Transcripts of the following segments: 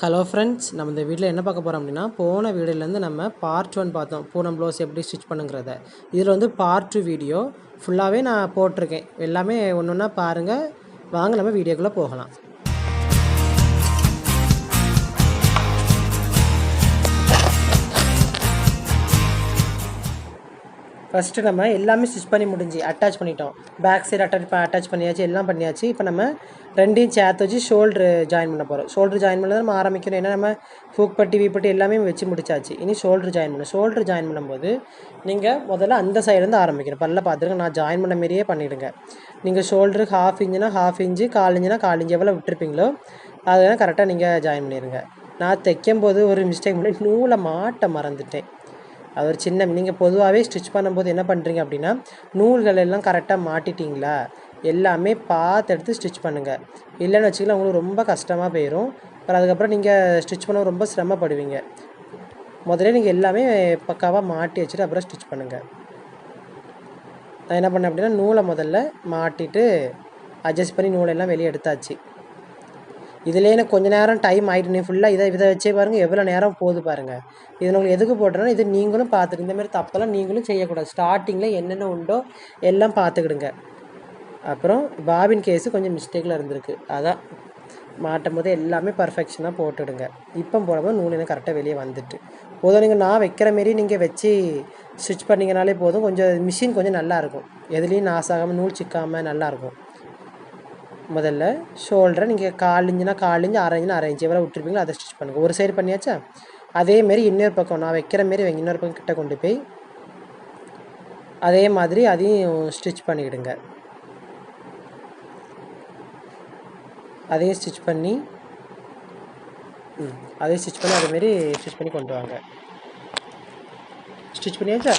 Hello friends நம்ம இந்த வீட்டில் என்ன பார்க்க போகிறோம் அப்படின்னா போன வீடியோலேருந்து நம்ம பார்ட் ஒன் பார்த்தோம். பூனம் ப்ளவுஸ் எப்படி ஸ்டிச் பண்ணுங்கிறத. இதில் வந்து பார்ட் டூ வீடியோ ஃபுல்லாகவே நான் போட்டிருக்கேன். எல்லாமே ஒன்று ஒன்றா பாருங்கள் வாங்க நம்ம வீடியோக்குள்ளே போகலாம். ஃபஸ்ட்டு நம்ம எல்லாமே ஸ்டிச் பண்ணி முடிஞ்சு அட்டாச் பண்ணிட்டோம். பேக் சைடு அட்டாச் அட்டாச் பண்ணியாச்சு எல்லாம் பண்ணியாச்சு. இப்போ நம்ம ரெண்டையும் சேர்த்து வச்சு ஷோல்ட்ரு ஜாயின் பண்ண போகிறோம் ஷோல்ட்ரு ஜாயின் பண்ணி நம்ம ஆரம்பிக்கணும் ஏன்னா நம்ம ஃபூக் பட்டி வீப்பட்டி எல்லாமே வச்சு முடிச்சாச்சு. இனி ஷோல்ட்ரு ஜாயின் பண்ணணும். ஷோல்ட்ரு ஜாயின் பண்ணும்போது நீங்கள் முதல்ல அந்த சைடுலேருந்து ஆரம்பிக்கணும். பல்ல பார்த்துருங்க நான் ஜாயின் பண்ண மாரியே பண்ணிவிடுங்க நீங்கள் ஷோல்ட்ரு ஹாஃப் இன்ச்சுனா ஹாஃப் இன்ச்சு கால் இன்ச்சுனா கால் இன்ச்சு எவ்வளோ விட்டுருப்பீங்களோ அதெல்லாம் கரெக்டாக நீங்கள் ஜாயின் பண்ணிடுங்க. நான் தைக்கும் போது ஒரு மிஸ்டேக் பண்ணி நூலை மாட்ட மறந்துட்டேன். அது ஒரு சின்ன நீங்கள் பொதுவாகவே ஸ்டிச் பண்ணும்போது என்ன பண்ணுறீங்க அப்படின்னா நூல்கள் எல்லாம் கரெக்டாக மாட்டிட்டீங்களா? எல்லாமே பார்த்து எடுத்து ஸ்டிச் பண்ணுங்கள் இல்லைன்னு வச்சுக்கலாம் உங்களுக்கு ரொம்ப கஷ்டமாக போயிடும் அப்புறம் அதுக்கப்புறம் நீங்கள் ஸ்டிச் பண்ண ரொம்ப சிரமப்படுவீங்க. முதல்ல நீங்கள் எல்லாமே பக்காவாக மாட்டி வச்சுட்டு அப்புறம் ஸ்டிச் பண்ணுங்கள் நான் என்ன பண்ணேன் அப்படின்னா நூலை முதல்ல மாட்டிட்டு அட்ஜஸ்ட் பண்ணி நூலெல்லாம் வெளியே எடுத்தாச்சு. இதுலேயே எனக்கு கொஞ்ச நேரம் டைம் ஆகிட்டு நீ ஃபுல்லாக இதை இதை வச்சே பாருங்கள் எவ்வளோ நேரம் போகுது பாருங்கள் இது உங்களுக்கு எதுக்கு போட்டுறேன்னா இது நீங்களும் பார்த்துட்டு இந்தமாரி தப்பெல்லாம் நீங்களும் செய்யக்கூடாது. ஸ்டார்டிங்கில் என்னென்ன உண்டோ எல்லாம் பார்த்துக்கிடுங்க. அப்புறம் பாபின் கேஸு கொஞ்சம் மிஸ்டேக்கில் இருந்திருக்கு. அதான். மாட்டும் போது எல்லாமே பர்ஃபெக்ஷனாக போட்டுடுங்க. இப்போ போடும்போது நூல் எனக்கு கரெக்டாக வெளியே வந்துட்டு. போதும் நீங்கள் நான் வைக்கிற மாரி நீங்கள் வச்சு ஸ்டிச் பண்ணிங்கனாலே போதும். கொஞ்சம் மிஷின் கொஞ்சம் நல்லாயிருக்கும் எதுலேயும் நாசாகாமல் நூல் சிக்காமல் நல்லாயிருக்கும் முதல்ல ஷோல்டரை நீங்கள் கால் இன்ச்சுனா கால் இன்ச்சு அரை இன்ச்சுனா அரை எவ்வளோ விட்டுருப்பீங்களோ அதை ஸ்டிச் பண்ணுங்கள் ஒரு சைடு பண்ணியாச்சா? அதேமாரி இன்னொரு பக்கம் நான் வைக்கிற மாரி வைங்க இன்னொரு பக்கம் கிட்ட கொண்டு போய் அதே மாதிரி அதையும் ஸ்டிச் பண்ணிவிடுங்க அதையும் ஸ்டிச் பண்ணி ம் அதையும் ஸ்டிச் பண்ணி அதேமாரி ஸ்டிச் பண்ணி கொண்டு வாங்க. ஸ்டிச் பண்ணியாச்சா?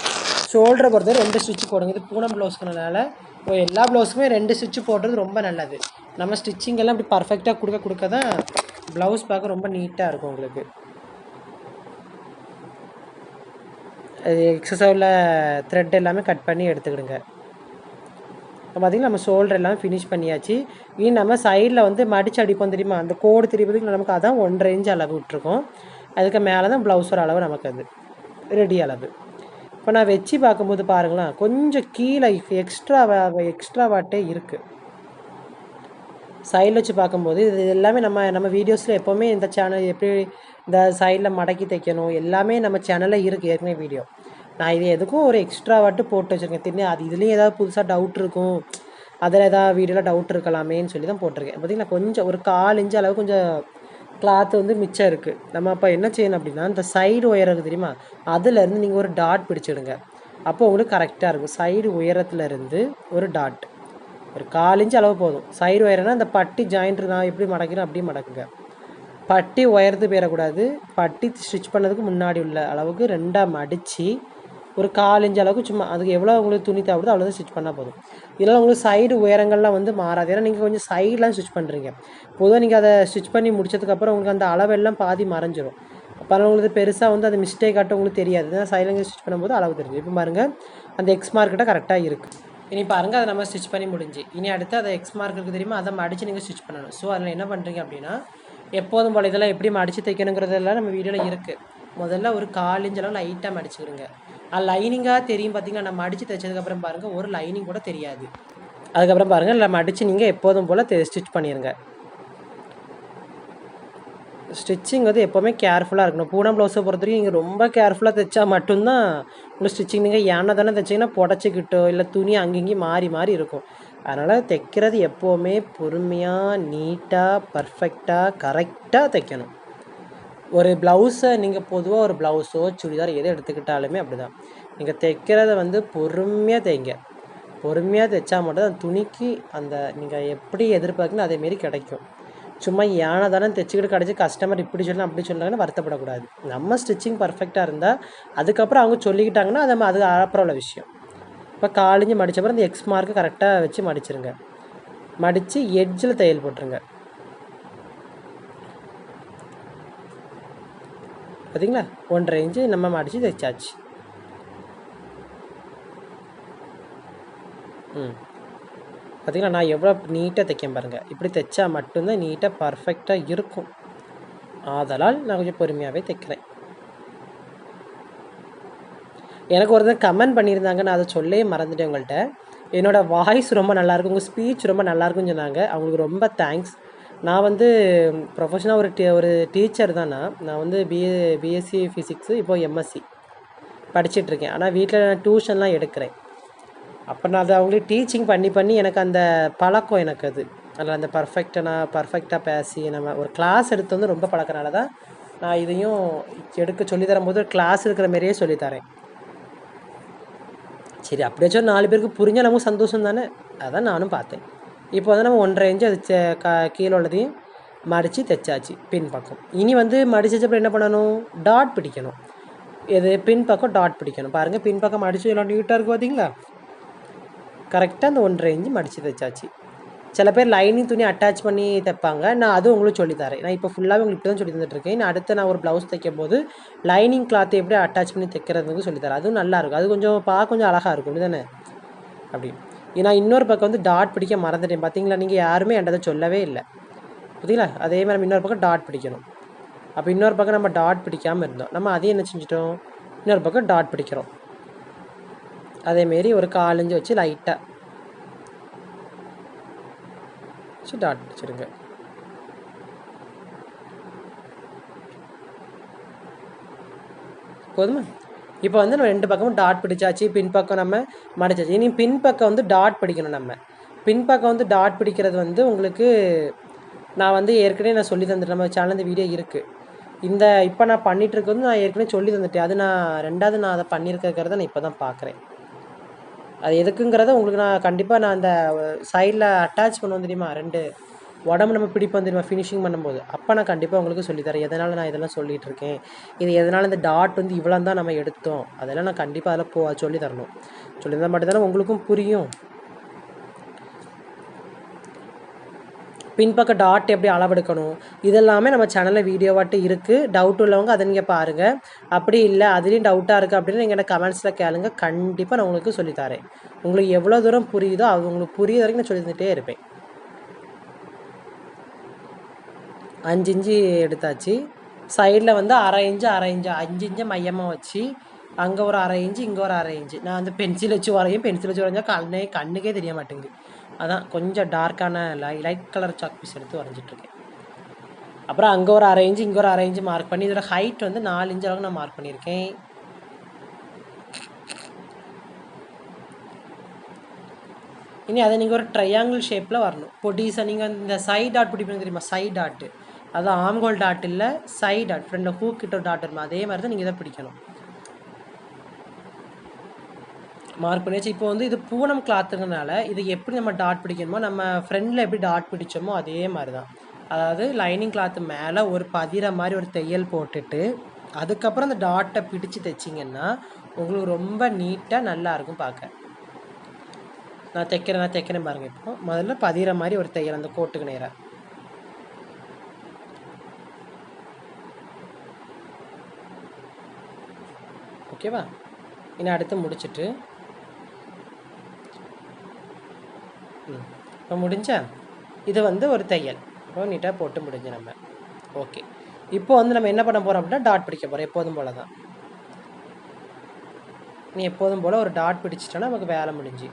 ஷோல்டரை பொறுத்தவரை ரெண்டு ஸ்டிச் போடுங்க. இது பூனம் ப்ளவுஸ்க்குனால இப்போ எல்லா ப்ளவுஸுக்குமே ரெண்டு ஸ்டிச்சு போடுறது ரொம்ப நல்லது. நம்ம ஸ்டிச்சிங் எல்லாம் இப்படி பர்ஃபெக்டாக கொடுக்க கொடுக்க தான் ப்ளவுஸ் பார்க்க ரொம்ப நீட்டாக இருக்கும் உங்களுக்கு. அது எக்ஸசைவில் த்ரெட் எல்லாமே கட் பண்ணி எடுத்துக்கிடுங்க. இப்போ பார்த்திங்கன்னா நம்ம ஷோல்டர் எல்லாமே ஃபினிஷ் பண்ணியாச்சு. இனி நம்ம சைடில் வந்து மடிச்சு அடிப்போம் தெரியுமா? அந்த கோடு திரிப்பதுக்கு நமக்கு அதான் ஒன்றரை இன்ச் அளவு விட்டுருக்கோம். அதுக்கு மேலே தான் ப்ளவுஸோட அளவு நமக்கு அது ரெடி அளவு. இப்போ நான் வச்சு பார்க்கும்போது பாருங்களேன் கொஞ்சம் கீழே எக்ஸ்ட்ரா எக்ஸ்ட்ரா வாட்டே இருக்குது சைடில் வச்சு பார்க்கும்போது இது எல்லாமே நம்ம நம்ம வீடியோஸில் எப்போவுமே இந்த சேனல் எப்படி இந்த சைடில் மடக்கி தைக்கணும் எல்லாமே நம்ம சேனலில் இருக்குது ஏற்கனவே வீடியோ நான் இது எதுக்கும் ஒரு எக்ஸ்ட்ரா வாட்டு போட்டு வச்சுருக்கேன். தின்னு அது இதுலேயும் ஏதாவது புதுசாக டவுட் இருக்கும் அதில் ஏதாவது வீடியோவில் டவுட் இருக்கலாமேன்னு சொல்லி தான் போட்டிருக்கேன். பார்த்திங்கன்னா கொஞ்சம் ஒரு கால் இன்ச்சு அளவு கொஞ்சம் கிளாத் வந்து மிச்சம் இருக்குது நம்ம அப்போ என்ன செய்யணும் அப்படின்னா இந்த சைடு உயரம் தெரியுமா? அதுலேருந்து நீங்கள் ஒரு டாட் பிடிச்சிடுங்க. அப்போ உங்களுக்கு கரெக்டாக இருக்கும். சைடு உயரத்துலேருந்து ஒரு டாட் ஒரு காலிஞ்சு அளவு போதும். சைடு உயரம்னா அந்த பட்டி ஜாயிண்ட் நான் எப்படி மடக்கிறோம் அப்படியே மடக்குங்க. பட்டி உயரத்து போயிடக்கூடாது. பட்டி ஸ்டிச் பண்ணதுக்கு முன்னாடி உள்ள அளவுக்கு ரெண்டாக மடித்து ஒரு கால் இன்ச்சு அளவுக்கு சும்மா அதுக்கு எவ்வளோ உங்களுக்கு துணி தேவைப்படுதோ அவ்வளோ ஸ்டிச் பண்ணால் போதும். இதெல்லாம் உங்களுக்கு சைடு உயரங்கள்லாம் வந்து மாறாது. ஏன்னா நீங்கள் கொஞ்சம் சைடெலாம் ஸ்டிச் பண்ணுறீங்க பொதுவாக நீங்கள் அதை ஸ்டிச் பண்ணி முடிச்சதுக்கப்புறம் உங்களுக்கு அந்த அளவெல்லாம் பாதி மறைஞ்சிரும். அப்போ உங்களுக்கு பெருசாக வந்து அது மிஸ்டேக் ஆட்டம் உங்களுக்கு தெரியாது. ஏன்னா சைடில் ஸ்டிச் பண்ணும்போது அளவு தெரிஞ்சு இப்போ பாருங்கள் அந்த எக்ஸ் மார்க்கிட்ட கரெக்டாக இருக்குது இனி பாருங்கள் அதை நம்ம ஸ்டிச் பண்ணி முடிஞ்சு. இனி அடுத்து அதை எக்ஸ் மார்க் இருக்குது தெரியுமா? அதை மடித்து நீங்கள் ஸ்டிச் பண்ணணும். ஸோ அதில் என்ன பண்ணுறீங்க அப்படின்னா எப்போதும் போல் இதெல்லாம் எப்படி மடித்து தைக்கணுங்கிறதெல்லாம் நம்ம வீடியோவில் இருக்குது முதல்ல ஒரு கால் இன்ச் அளவு லைட்டாக மடிச்சுக்கிடுங்க. அது லைனிங்காக தெரியும் பார்த்தீங்கன்னா நம்ம மடித்து தைச்சதுக்கப்புறம் பாருங்கள் ஒரு லைனிங் கூட தெரியாது. அதுக்கப்புறம் பாருங்கள் இல்லை மடித்து நீங்கள் எப்போதும் போல் ஸ்டிச் பண்ணிடுங்க ஸ்டிச்சிங் வந்து எப்போவுமே கேர்ஃபுல்லாக இருக்கணும். பூனம் ப்ளவுஸை பொறுத்த வரைக்கும் நீங்கள் ரொம்ப கேர்ஃபுல்லாக தைச்சா மட்டும்தான் உங்களுக்கு ஸ்டிச்சிங் நீங்கள் ஏன்னா தானே தைச்சிங்கன்னா புடச்சிக்கிட்டோ இல்லை துணி அங்கங்கேயும் மாறி மாறி இருக்கும். அதனால் தைக்கிறது எப்போவுமே பொறுமையாக நீட்டாக பர்ஃபெக்டாக கரெக்டாக தைக்கணும். ஒரு ப்ளவுஸை நீங்கள் பொதுவாக ஒரு ப்ளவுஸோ சுடிதார் எதை எடுத்துக்கிட்டாலுமே அப்படி தான் நீங்கள் தைக்கிறத வந்து பொறுமையாக தைங்க. பொறுமையாக தைச்சா மட்டும் அந்த துணிக்கு அந்த நீங்கள் எப்படி எதிர்பார்க்கணும் அதேமாரி கிடைக்கும். சும்மா யானை தானே தைச்சிக்கிட்டு கிடச்சி கஸ்டமர் இப்படி சொல்லலாம் அப்படி சொன்னாங்கன்னு வருத்தப்படக்கூடாது. நம்ம ஸ்டிச்சிங் பர்ஃபெக்டாக இருந்தால் அதுக்கப்புறம் அவங்க சொல்லிக்கிட்டாங்கன்னா அது அது அப்புறம் உள்ள விஷயம். இப்போ காலிஞ்சு மடித்தப்பறம் அந்த எக்ஸ் மார்க்கு கரெக்டாக வச்சு மடிச்சிருங்க. மடித்து எட்ஜில் தையல் போட்டுருங்க. பார்த்தீங்களா ஒன்றரை இன்ச்சு நம்ம மடித்து தைச்சாச்சு. ம். பார்த்தீங்களா நான் எவ்வளோ நீட்டாக தைக்கேன் பாருங்கள் இப்படி தைச்சா மட்டும்தான் நீட்டாக பர்ஃபெக்டாக இருக்கும். ஆதலால் நான் கொஞ்சம் பொறுமையாகவே தைக்கிறேன். எனக்கு ஒருத்தர் கமெண்ட் பண்ணியிருந்தாங்க. நான் அதை சொல்லவே மறந்துட்டேன் உங்கள்கிட்ட என்னோடய வாய்ஸ் ரொம்ப நல்லாயிருக்கும் உங்கள் ஸ்பீச் ரொம்ப நல்லாயிருக்குன்னு சொன்னாங்க. அவங்களுக்கு ரொம்ப தேங்க்ஸ் நான் வந்து ப்ரொஃபஷனாக ஒரு டீ ஒரு டீச்சர் தான். நான் நான் வந்து பிஏ பிஎஸ்சி ஃபிசிக்ஸு இப்போது எம்எஸ்சி படிச்சிட்ருக்கேன் ஆனால் வீட்டில் நான் டியூஷன்லாம் எடுக்கிறேன். அப்போ நான் அதை அவங்களுக்கு டீச்சிங் பண்ணி பண்ணி எனக்கு அந்த பழக்கம் எனக்கு அது. அதில் அந்த பர்ஃபெக்டாக நான் பர்ஃபெக்டாக பேசி நம்ம ஒரு கிளாஸ் எடுத்து வந்து ரொம்ப பழக்கனால தான் நான் இதையும் எடுக்க சொல்லித்தரும்போது கிளாஸ் இருக்கிற மாதிரியே சொல்லித்தரேன் சரி அப்படியாச்சும் நாலு பேருக்கு புரிஞ்சால் நமக்கு சந்தோஷம் தானே? அதான் நானும் பார்த்தேன். இப்போ வந்து நம்ம ஒன்றரை இன்ச்சு அது செ- க கீழே உள்ளதையும் மடித்து தைச்சாச்சு பின் பக்கம் இனி வந்து மடிச்சப்பறம் என்ன பண்ணணும்? டாட் பிடிக்கணும். இது பின் பக்கம் டாட் பிடிக்கணும். பாருங்கள் பின் பக்கம் மடிச்சு எல்லாம் நீட்டாக இருக்குது பார்த்தீங்களா? கரெக்டாக அந்த ஒன்றரை இன்ச்சு மடித்து தைச்சாச்சு. சில பேர் லைனிங் துணி அட்டாச் பண்ணி தைப்பாங்க. நான் அதுவும் உங்களுக்கு சொல்லித் தரேன். நான் இப்போ ஃபுல்லாகவே உங்களுக்கு இப்படி தான் சொல்லி தந்துட்டுருக்கேன். நான் அடுத்து நான் ஒரு ப்ளவுஸ் தைக்கும் போது லைனிங் கிளாத்தை எப்படி அட்டாச் பண்ணி தைக்கிறதுக்கு சொல்லித்தரேன் அதுவும் நல்லா இருக்கும். அது கொஞ்சம் பார்க்க கொஞ்சம் அழகாக இருக்கும். அப்படி தானே அப்படி. ஏன்னா இன்னொரு பக்கம் வந்து டாட் பிடிக்க மறந்துட்டேன். பார்த்தீங்களா நீங்கள் யாருமே என்கிட்ட சொல்லவே இல்லை. பார்த்தீங்களா அதே மாதிரி நம்ம இன்னொரு பக்கம் டாட் பிடிக்கணும். அப்போ இன்னொரு பக்கம் நம்ம டாட் பிடிக்காமல் இருந்தோம். நம்ம அதையும் என்ன செஞ்சிட்டோம்? இன்னொரு பக்கம் டாட் பிடிக்கிறோம். அதேமாரி ஒரு காலஞ்சு வச்சு லைட்டாக வச்சு டாட் பிடிச்சிருங்க. போதுமா? இப்போ வந்து நம்ம ரெண்டு பக்கமும் டாட் பிடிச்சாச்சு பின்பக்கம் நம்ம மடிச்சாச்சு. இனி பின்பக்கம் வந்து டாட் பிடிக்கணும் நம்ம. பின்பக்கம் வந்து டாட் பிடிக்கிறது வந்து உங்களுக்கு நான் வந்து ஏற்கனவே நான் சொல்லி தந்துட்டேன். நம்ம சேனல் இந்த வீடியோ இருக்குது இந்த இப்போ நான் பண்ணிகிட்ருக்கு இருக்கிறது வந்து நான் ஏற்கனவே சொல்லி தந்துட்டேன். அது நான் ரெண்டாவது நான் அதை பண்ணியிருக்கிறத நான் இப்போ தான் பார்க்குறேன். அது எதுக்குங்கிறத உங்களுக்கு நான் கண்டிப்பாக நான் அந்த சைடில் அட்டாச் பண்ணுவோம் தெரியுமா? ரெண்டு உடம்பு நம்ம பிடிப்போம் தெரியுமா? ஃபினிஷிங் பண்ணும்போது. அப்போ நான் கண்டிப்பாக உங்களுக்கு சொல்லித்தரேன். எதனால் நான் இதெல்லாம் சொல்லிகிட்டு இருக்கேன் இது எதனால் இந்த டாட் வந்து இவ்வளோ தான் நம்ம எடுத்தோம்? அதெல்லாம் நான் கண்டிப்பாக அதில் போ சொல்லி தரணும் சொல்லியிருந்தால் மட்டும்தானே உங்களுக்கும் புரியும். பின்பக்க டாட் எப்படி அளவெடுக்கணும்? இதெல்லாமே நம்ம சேனலில் வீடியோவாட்டு இருக்குது டவுட் உள்ளவங்க அதை நீங்கள் பாருங்கள் அப்படி இல்லை அதுலேயும் டவுட்டாக இருக்குது அப்படின்னு நீங்கள் எனக்கு கமெண்ட்ஸில் கேளுங்க. கண்டிப்பாக நான் உங்களுக்கு சொல்லித்தரேன். உங்களுக்கு எவ்வளோ தூரம் புரியுதோ அது உங்களுக்கு புரியுற வரைக்கும் நான் சொல்லி தந்துட்டே இருப்பேன். அஞ்சு இஞ்சு எடுத்தாச்சு. சைடில் வந்து அரை இஞ்சு அரை இஞ்சு அஞ்சு இஞ்சு மையமாக வச்சு அங்கே ஒரு அரை இஞ்சு இங்கே ஒரு அரை இஞ்சு நான் வந்து பென்சில் வச்சு வரையும் பென்சில் வச்சு வரைஞ்சா கண்ணே கண்ணுக்கே தெரிய மாட்டேங்குது. அதான் கொஞ்சம் டார்க்கான லை லைட் கலர் சாக் பீஸ் எடுத்து வரைஞ்சிட்ருக்கேன். அப்புறம் அங்கே ஒரு அரை இஞ்சு இங்கே ஒரு அரை இஞ்சு மார்க் பண்ணி இதோட ஹைட் வந்து நாலு இஞ்சு அளவுக்கு நான் மார்க் பண்ணியிருக்கேன். இனி அதை நீங்கள் ஒரு ட்ரையாங்கிள் ஷேப்பில் வரணும். பொடிஸை நீங்கள் இந்த சைட் டாட் பிடிப்பீங்க தெரியுமா? சைட் டாட்டு அது ஆம்கோல் டாட் இல்லை சை டாட் ஃப்ரெண்டில் ஹூ கிட்ட டாட் இருக்கும் அதே மாதிரி தான் நீங்கள் இதை பிடிக்கணும். மார்க் பண்ணியாச்சு இப்போ வந்து இது பூனம் கிளாத்துங்கனால இது எப்படி நம்ம டாட் பிடிக்கணுமோ நம்ம ஃப்ரெண்டில் எப்படி டாட் பிடிச்சோமோ அதே மாதிரி தான் அதாவது லைனிங் கிளாத்து மேலே ஒரு பதிர மாதிரி ஒரு தையல் போட்டுட்டு அதுக்கப்புறம் அந்த டாட்டை பிடிச்சு தைச்சிங்கன்னா உங்களுக்கு ரொம்ப நீட்டாக நல்லா இருக்கும் பார்க்க. நான் தைக்கிறேன் நான் தைக்கிறேன் பாருங்கள் இப்போ. முதல்ல பதிகிற மாதிரி ஒரு தையல் அந்த கோட்டுக்கு நேராக ஓகேவா இன்னும் அடுத்து முடிச்சுட்டு. ம் இப்போ முடிஞ்சா? இது வந்து ஒரு தையல். இப்போ நீட்டாக போட்டு முடிஞ்சு நம்ம. ஓகே இப்போ வந்து நம்ம என்ன பண்ண போகிறோம் அப்படின்னா டாட் பிடிக்க போகிறோம் எப்போதும் போல தான் நீ எப்போதும் போல் ஒரு டாட் பிடிச்சிட்டோன்னா நமக்கு வேலை முடிஞ்சு.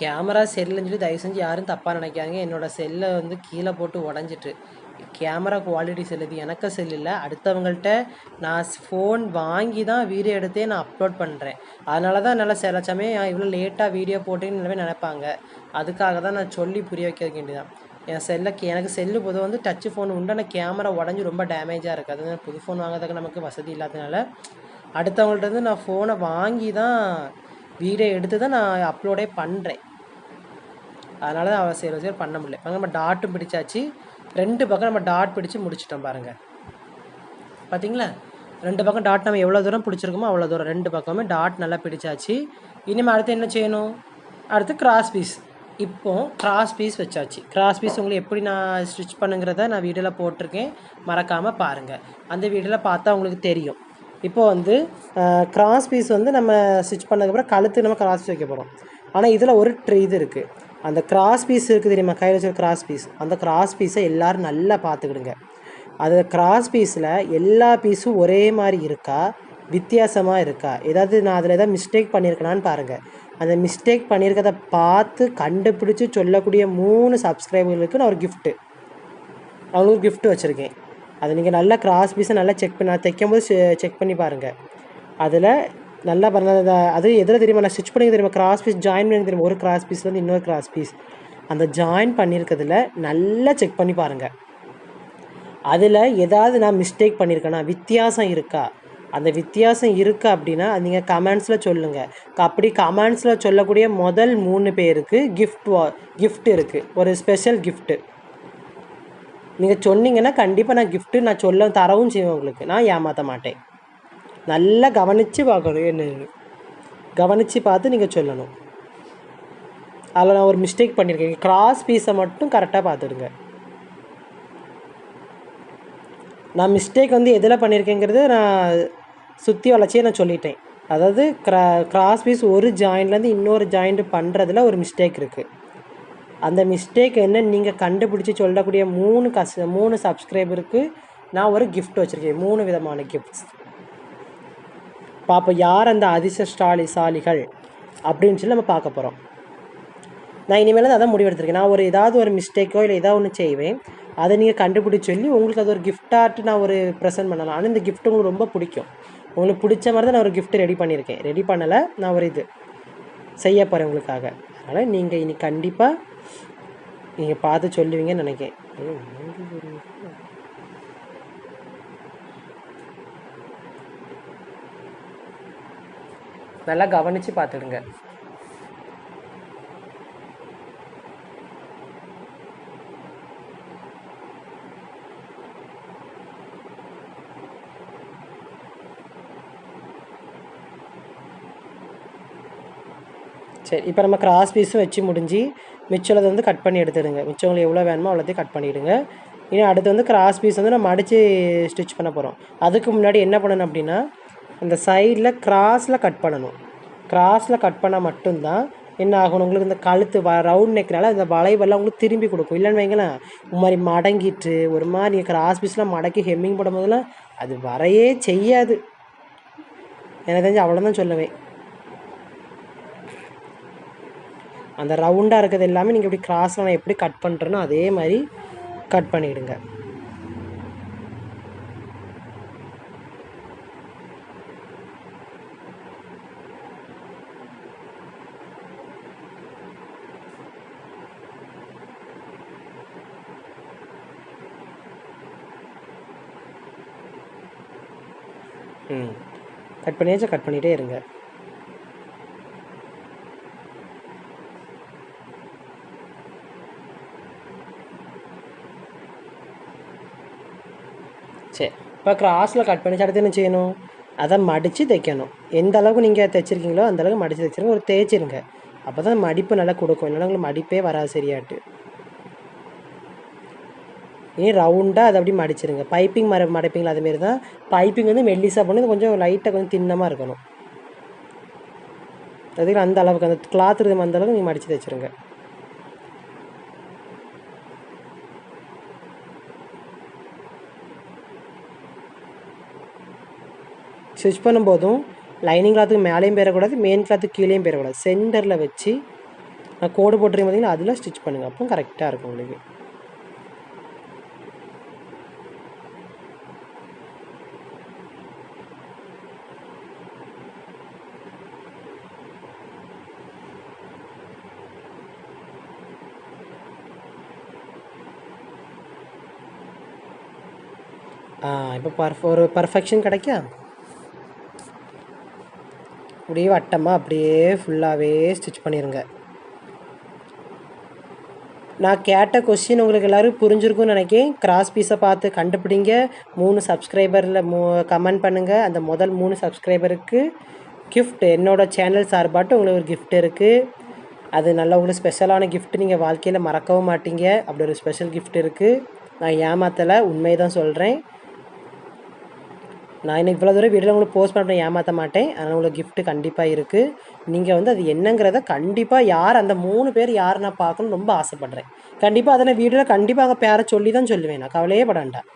கேமரா செல்லுன்னு சொல்லி தயவு செஞ்சு யாரும் தப்பாக நினைக்காங்க என்னோடய செல்லை வந்து கீழே போட்டு உடஞ்சிட்டு. Camera quality செல்லுது. எனக்கு செல் இல்லை. அடுத்தவங்கள்ட்ட நான் ஃபோன் வாங்கி தான் வீடியோ எடுத்தே நான் அப்லோட் பண்ணுறேன் அதனால தான் என்னால் சில சமயம் இவ்வளோ லேட்டாக வீடியோ போட்டேன்னு எல்லாமே நினைப்பாங்க. அதுக்காக தான் நான் சொல்லி புரிய வைக்க வேண்டியதான் என் செல்லை எனக்கு செல்லு பொதுவாக வந்து டச்சு ஃபோன் உண்டு ஆனால் கேமரா உடஞ்சி ரொம்ப டேமேஜாக இருக்குது அது புது ஃபோன் வாங்குறதுக்கு நமக்கு வசதி இல்லாததுனால. அடுத்தவங்கள்ட்ட இருந்து நான் ஃபோனை வாங்கி தான் வீடியோ எடுத்து தான் நான் அப்லோடே பண்ணுறேன் அதனால தான் அவன் சேர் சேர் பண்ண முடியல. அங்கே நம்ம டாட்டும் பிடிச்சாச்சு. ரெண்டு பக்கம் நம்ம டாட் பிடிச்சு முடிச்சிட்டோம் பாருங்கள் பார்த்தீங்களா ரெண்டு பக்கம் டாட் நம்ம எவ்வளோ தூரம் பிடிச்சிருக்கோமோ அவ்வளோ தூரம். ரெண்டு பக்கமே டாட் நல்லா பிடிச்சாச்சு. இனிமேல் அடுத்து என்ன செய்யணும்? அடுத்து கிராஸ் பீஸ் இப்போ கிராஸ் பீஸ் வச்சாச்சு. கிராஸ் பீஸ் உங்களுக்கு எப்படி நான் ஸ்டிச் பண்ணுங்கிறத நான் வீடியோவில் போட்டிருக்கேன். மறக்காமல் பாருங்கள் அந்த வீடியோவில் பார்த்தா உங்களுக்கு தெரியும். இப்போ வந்து கிராஸ் பீஸ் வந்து நம்ம ஸ்டிச் பண்ணதுக்கப்புறம் கழுத்து நம்ம கிராஸ் வைக்க போகிறோம் ஆனால் இதில் ஒரு ட்ரீ இது இருக்குது அந்த கிராஸ் பீஸ் இருக்குது தெரியுமா? கையில் வச்சுருக்க கிராஸ் பீஸ் அந்த கிராஸ் பீஸை எல்லோரும் நல்லா பார்த்துக்கிடுங்க. அது கிராஸ் பீஸில் எல்லா பீஸும் ஒரே மாதிரி இருக்கா? வித்தியாசமாக இருக்கா? ஏதாவது நான் அதில் ஏதாவது மிஸ்டேக் பண்ணியிருக்கேனான்னு பாருங்கள் அந்த மிஸ்டேக் பண்ணியிருக்கதை பார்த்து கண்டுபிடிச்சி சொல்லக்கூடிய மூணு சப்ஸ்கிரைபர்களுக்கு நான் ஒரு கிஃப்ட்டு அவங்களுக்கு கிஃப்ட்டு வச்சுருக்கேன். அதை நீங்கள் நல்லா கிராஸ் பீஸை நல்லா செக் பண்ணி நான் தைக்கும் போது செக் பண்ணி பாருங்கள் அதில் நல்லா பண்ண அது எதில் தெரியுமா? நான் ஸ்டிச் பண்ணி தெரியுமா? கிராஸ் பீஸ் ஜாயின் பண்ணி தெரியுமா? ஒரு கிராஸ் பீஸ்லேருந்து இன்னொரு கிராஸ் பீஸ் அந்த ஜாயின் பண்ணியிருக்கிறதுல நல்லா செக் பண்ணி பாருங்கள் அதில் ஏதாவது நான் மிஸ்டேக் பண்ணியிருக்கேனா வித்தியாசம் இருக்கா? அந்த வித்தியாசம் இருக்கா அப்படின்னா அது நீங்கள் கமெண்ட்ஸில் சொல்லுங்கள் அப்படி கமெண்ட்ஸில் சொல்லக்கூடிய முதல் மூணு பேருக்கு கிஃப்ட் வா கிஃப்ட் இருக்குது ஒரு ஸ்பெஷல் கிஃப்ட்டு நீங்கள் சொன்னீங்கன்னா கண்டிப்பாக நான் கிஃப்ட்டு நான் சொல்ல தரவும் செய்வேன் உங்களுக்கு. நான் ஏமாற்ற மாட்டேன். நல்லா கவனித்து பார்க்கணும். என்ன கவனித்து பார்த்து நீங்கள் சொல்லணும். அதில் நான் ஒரு மிஸ்டேக் பண்ணியிருக்கேன். கிராஸ் பீஸை மட்டும் கரெக்டாக பார்த்துடுங்க. நான் மிஸ்டேக் வந்து எதில் பண்ணியிருக்கேங்கிறது நான் சுற்றி வளர்ச்சியே நான் சொல்லிட்டேன். அதாவது க்ரா கிராஸ் பீஸ் ஒரு ஜாயின்லேருந்து இன்னொரு ஜாயிண்ட் பண்ணுறதுல ஒரு மிஸ்டேக் இருக்குது அந்த மிஸ்டேக் என்ன நீங்கள் கண்டுபிடிச்சி சொல்லக்கூடிய மூணு கஸ் மூணு சப்ஸ்கிரைபருக்கு நான் ஒரு கிஃப்ட் வச்சுருக்கேன். மூணு விதமான கிஃப்ட்ஸ் பார்ப்போம் யார் அந்த அதிர்ஷ்டசாலிசாலிகள் அப்படின்னு சொல்லி நம்ம பார்க்க போகிறோம் நான் இனிமேல் தான் அதான் முடிவெடுத்திருக்கேன். நான் ஒரு ஏதாவது ஒரு மிஸ்டேக்கோ இல்லை ஏதாவது ஒன்று செய்வேன். அதை நீங்கள் கண்டுபிடிச்சி சொல்லி உங்களுக்கு அது ஒரு கிஃப்டாட்டு நான் ஒரு ப்ரெசென்ட் பண்ணலாம். ஆனால் இந்த கிஃப்ட் உங்களுக்கு ரொம்ப பிடிக்கும். உங்களுக்கு பிடிச்ச மாதிரி தான் நான் ஒரு கிஃப்ட் ரெடி பண்ணியிருக்கேன். ரெடி பண்ணலை நான் ஒரு இது செய்ய போகிறேன் உங்களுக்காக. அதனால் நீங்கள் இனி கண்டிப்பாக நீங்கள் பார்த்து சொல்லுவீங்கன்னு நினைக்கிறேன். நல்லா கவனித்து பார்த்துடுங்க. சரி இப்போ நம்ம கிராஸ் பீஸும் வச்சு முடிஞ்சு மிச்சம் வந்து கட் பண்ணி எடுத்துடுங்க. மிச்சவங்களுக்கு எவ்வளோ வேணுமோ அவ்வளோத்தையும் கட் பண்ணிவிடுங்க இனி அடுத்து வந்து கிராஸ் பீஸ் வந்து நம்ம மடித்து ஸ்டிச் பண்ண போகிறோம் அதுக்கு முன்னாடி என்ன பண்ணணும் அப்படின்னா அந்த சைடில் கிராஸில் கட் பண்ணணும். கிராஸில் கட் பண்ணால் மட்டும்தான் என்ன ஆகணும் உங்களுக்கு இந்த கழுத்து வ ரவுண்ட் நெக்னால இந்த வளைவெல்லாம் உங்களுக்கு திரும்பி கொடுக்கும். இல்லைன்னு வைங்களேன் ஒரு மாதிரி மடங்கிட்டு ஒரு மாதிரி நீங்கள் கிராஸ் பீஸ்லாம் மடக்கி ஹெம்மிங் போடும் போதெல்லாம் அது வரையே செய்யாது. எனக்கு தெரிஞ்சு அவ்வளோதான் சொல்லுவேன். அந்த ரவுண்டாக இருக்கிறது எல்லாமே நீங்கள் இப்படி கிராஸில் நான் எப்படி கட் பண்ணுறனோ அதே மாதிரி கட் பண்ணிவிடுங்க ம். கட் பண்ணியாச்சும் கட் பண்ணிகிட்டே இருங்க. சரி இப்போ கிராஸில் கட் பண்ணி அடுத்து என்ன செய்யணும்? அதை மடித்து தைக்கணும். எந்த அளவுக்கு நீங்கள் தைச்சிருக்கீங்களோ அந்த அளவுக்கு மடித்து தைச்சிருங்க. ஒரு தேய்ச்சிருங்க. அப்போ தான் மடிப்பு நல்லா கொடுக்கும். இல்லைனா உங்களுக்கு மடிப்பே வராது சரியாட்டு. ஏன் ரவுண்டாக அதை அப்படி மடிச்சிருங்க. பைப்பிங் மர மடைப்பீங்களா? அதுமாரி தான் பைப்பிங் வந்து மெல்லிசாக பண்ணி இது கொஞ்சம் லைட்டாக கொஞ்சம் தின்னமாக இருக்கணும். அதுக்கு அந்த அளவுக்கு அந்த கிளாத் இருக்கும் அந்த அளவுக்கு நீங்கள் மடித்து தைச்சிருங்க ஸ்டிச் பண்ணும்போதும் லைனிங் கிளாத்துக்கு மேலேயும் போயிடக்கூடாது மெயின் கிளாத்துக்கு கீழேயும் போயிடக்கூடாது சென்டரில் வச்சு நான் கோடு போட்டுருக்கேன் பார்த்தீங்கன்னா அதில் ஸ்டிச் பண்ணுங்கள் அப்போ கரெக்டாக இருக்கும் உங்களுக்கு. ஆ இப்போ பர்ஃப் ஒரு பர்ஃபெக்ஷன் கிடைக்கா அப்படியே வட்டமாக அப்படியே ஃபுல்லாகவே ஸ்டிச் பண்ணிடுங்க நான் கேட்ட கொஸ்டின் உங்களுக்கு எல்லோரும் புரிஞ்சிருக்கும்னு நினைக்கிறேன். கிராஸ் பீஸை பார்த்து கண்டுபிடிங்க. மூணு சப்ஸ்கிரைபரில் மூ கமெண்ட் பண்ணுங்கள் அந்த முதல் மூணு சப்ஸ்கிரைபருக்கு கிஃப்ட் என்னோடய சேனல் சார்பாட்டு உங்களுக்கு ஒரு கிஃப்ட் இருக்குது அது நல்ல உங்களுக்கு ஸ்பெஷலான கிஃப்ட் நீங்கள் வாழ்க்கையில் மறக்கவும் மாட்டீங்க. அப்படி ஒரு ஸ்பெஷல் கிஃப்ட் இருக்குது நான் ஏமாத்தலை. உண்மையை தான் சொல்கிறேன் நான் இன்னைக்கு இவ்வளோ தூரம் வீடியோ உங்களுக்கு போஸ்ட் பண்ண ஏமாற்ற மாட்டேன். அதனால் உங்களுக்கு கிஃப்ட்டு கண்டிப்பாக இருக்குது நீங்கள் வந்து அது என்னங்கிறத கண்டிப்பாக யார் அந்த மூணு பேர் யார் நான் பார்க்கணும்னு ரொம்ப ஆசைப்பட்றேன். கண்டிப்பாக அதை நான் வீடியோவில் கண்டிப்பாக அங்கே பேரை சொல்லி தான் சொல்லுவேன். நான் கவலையே பட வேண்டாம்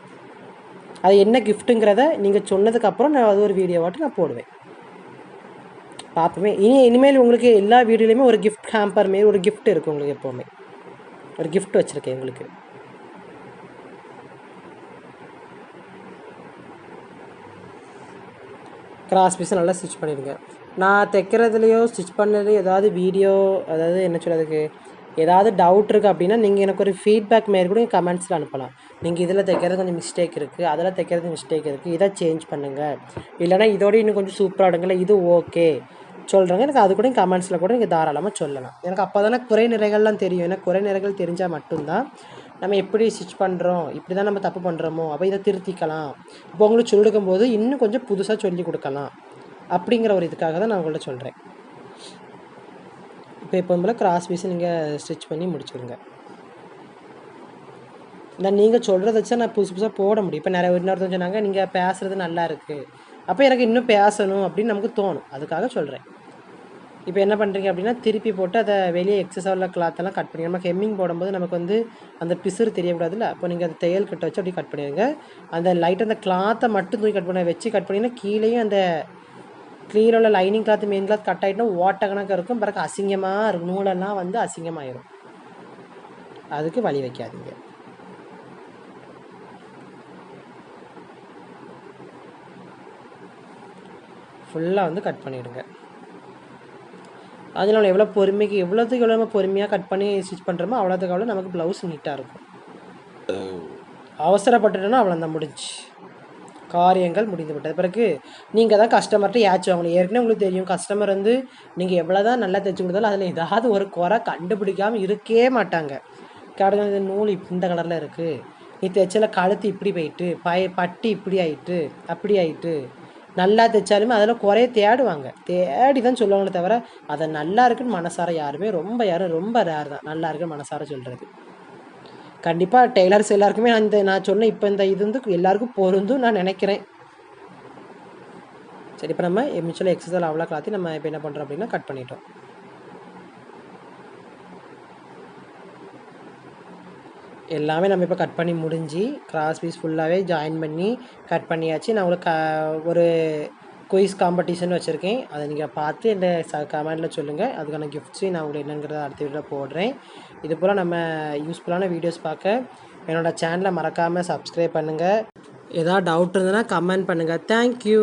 அது என்ன கிஃப்ட்டுங்கிறத நீங்கள் சொன்னதுக்கப்புறம் நான் அது ஒரு வீடியோவாட்டு நான் போடுவேன். பார்ப்போமே. இனி இனிமேல் உங்களுக்கு எல்லா வீடியோலையுமே ஒரு கிஃப்ட் ஹேம்பர் மாரி ஒரு கிஃப்ட் இருக்குது உங்களுக்கு எப்போவுமே. ஒரு கிஃப்ட் வச்சுருக்கேன் உங்களுக்கு. கிராஸ் பீஸை நல்லா ஸ்டிச் பண்ணிடுங்க. நான் தைக்கிறதுலையோ ஸ்டிச் பண்ணதுலையோ ஏதாவது வீடியோ அதாவது என்ன சொல்கிறதுக்கு ஏதாவது டவுட் இருக்குது அப்படின்னா நீங்கள் எனக்கு ஒரு ஃபீட்பேக் மாரி கூட கமெண்ட்ஸில் அனுப்பலாம். நீங்கள் இதில் தைக்கிறது கொஞ்சம் மிஸ்டேக் இருக்குது அதில் தைக்கிறது மிஸ்டேக் இருக்குது இதை சேஞ்ச் பண்ணுங்கள் இல்லைனா இதோட இன்னும் கொஞ்சம் சூப்பராக எடுங்களேன் இது ஓகே சொல்கிறேங்க எனக்கு அது கூட கமெண்ட்ஸில் கூட நீங்கள் தாராளமாக சொல்லலாம். எனக்கு அப்போ தானே குறை நிறைகள்லாம் தெரியும். ஏன்னா குறை நிறைகள் தெரிஞ்சால் மட்டும்தான் நம்ம எப்படி ஸ்டிச் பண்ணுறோம் இப்படி தான் நம்ம தப்பு பண்ணுறோமோ அப்போ இதை திருத்திக்கலாம். இப்போ உங்களுக்கு சொல்லிக் கொடுக்கும்போது இன்னும் கொஞ்சம் புதுசாக சொல்லி கொடுக்கலாம். அப்படிங்கிற ஒரு இதுக்காக தான் நான் உங்கள்கிட்ட சொல்கிறேன் இப்போ இப்போ போல் கிராஸ் பீஸை நீங்கள் ஸ்டிச் பண்ணி முடிச்சுடுங்க. நான் நீங்கள் சொல்கிறத வச்சு நான் புதுசு புதுசாக போட முடியும். இப்போ நிறைய இன்னொருத்தவங்க சொன்னாங்க நீங்கள் பேசுகிறது நல்லா இருக்குது அப்போ எனக்கு இன்னும் பேசணும் அப்படின்னு நமக்கு தோணும். அதுக்காக சொல்கிறேன் இப்போ என்ன பண்ணுறீங்க அப்படின்னா திருப்பி போட்டு அதை வெளியே எக்ஸஸ் உள்ள கிளாத்தெல்லாம் கட் பண்ணி நம்ம ஹெம்மிங் போடும்போது நமக்கு வந்து அந்த பிசுறு தெரியக்கூடாதுல்ல? அப்போ நீங்கள் அந்த தையல் கிட்ட வச்சு அப்படியே கட் பண்ணிடுங்க. அந்த லைட்டாக அந்த கிளாத்தை மட்டும் தூக்கி கட் பண்ண வச்சு கட் பண்ணிங்கன்னா கீழேயும் அந்த கீழே உள்ள lining cloth main cloth cut ஆகிட்டுனா ஓட்ட கணக்காக இருக்கும். பிறகு அசிங்கமாக இருக்கும். நூலெல்லாம் வந்து அசிங்கமாயிரும். அதுக்கு வழி வைக்காதீங்க. ஃபுல்லாக வந்து கட் பண்ணிவிடுங்க அதனால எவ்வளோ பொறுமைக்கு எவ்வளோத்துக்கு எவ்வளோ நம்ம பொறுமையாக கட் பண்ணி ஸ்டிச் பண்ணுறோமோ அவ்வளோத்துக்கு அவ்வளோ நமக்கு ப்ளவுஸ் நீட்டாக இருக்கும். அவசரப்பட்டுட்டோன்னா அவ்வளோதான் முடிஞ்சு. காரியங்கள் முடிந்து விட்டது. பிறகு நீங்கள் தான் கஸ்டமர்கிட்ட ஏச்சு வாங்கணும். ஏற்கனவே உங்களுக்கு தெரியும் கஸ்டமர் வந்து நீங்கள் எவ்வளோ தான் நல்லா தைச்சு கொடுத்தாலும் அதில் ஏதாவது ஒரு குறை கண்டுபிடிக்காமல் இருக்கவே மாட்டாங்க. கடந்த இந்த நூல் இந்த கலரில் இருக்குது நீ தைச்சல கழுத்து இப்படி போயிட்டு பய பட்டி இப்படி ஆயிட்டு அப்படி ஆயிட்டு நல்லா தைச்சாலுமே அதில் குறைய தேடுவாங்க. தேடி தான் சொல்லுவாங்களே தவிர அதை நல்லா இருக்குன்னு மனசார யாருமே ரொம்ப யாரும் ரொம்ப ரேர் தான். நல்லா இருக்குன்னு மனசார சொல்கிறது கண்டிப்பாக டெய்லர்ஸ் எல்லாருக்குமே அந்த நான் சொன்ன இப்போ இந்த இது வந்து எல்லாருக்கும் பொருந்தும் நான் நினைக்கிறேன். சரி இப்போ நம்ம மிச்சல் எக்ஸசைஸ் அவ்வளோ கிளாத்தி நம்ம இப்போ என்ன பண்ணுறோம் அப்படின்னா கட் பண்ணிட்டோம். எல்லாமே நம்ம இப்போ கட் பண்ணி முடிஞ்சு கிராஸ் பீஸ் ஃபுல்லாகவே ஜாயின் பண்ணி கட் பண்ணியாச்சு. நான் உங்களுக்கு க- ஒரு குயிஸ் காம்படிஷன் வச்சுருக்கேன். அதை நீங்கள் பார்த்து இந்த ச கமெண்டில் சொல்லுங்கள் அதுக்கான கிஃப்ட்ஸு நான் உங்களுக்கு என்னங்கிறத அடுத்த வீடியோ போடுறேன். இது போல் நம்ம யூஸ்ஃபுல்லான வீடியோஸ் பார்க்க என்னோடய சேனலை மறக்காமல் சப்ஸ்கிரைப் பண்ணுங்கள் ஏதாவது டவுட் இருந்ததுன்னா கமெண்ட் பண்ணுங்கள் தேங்க்யூ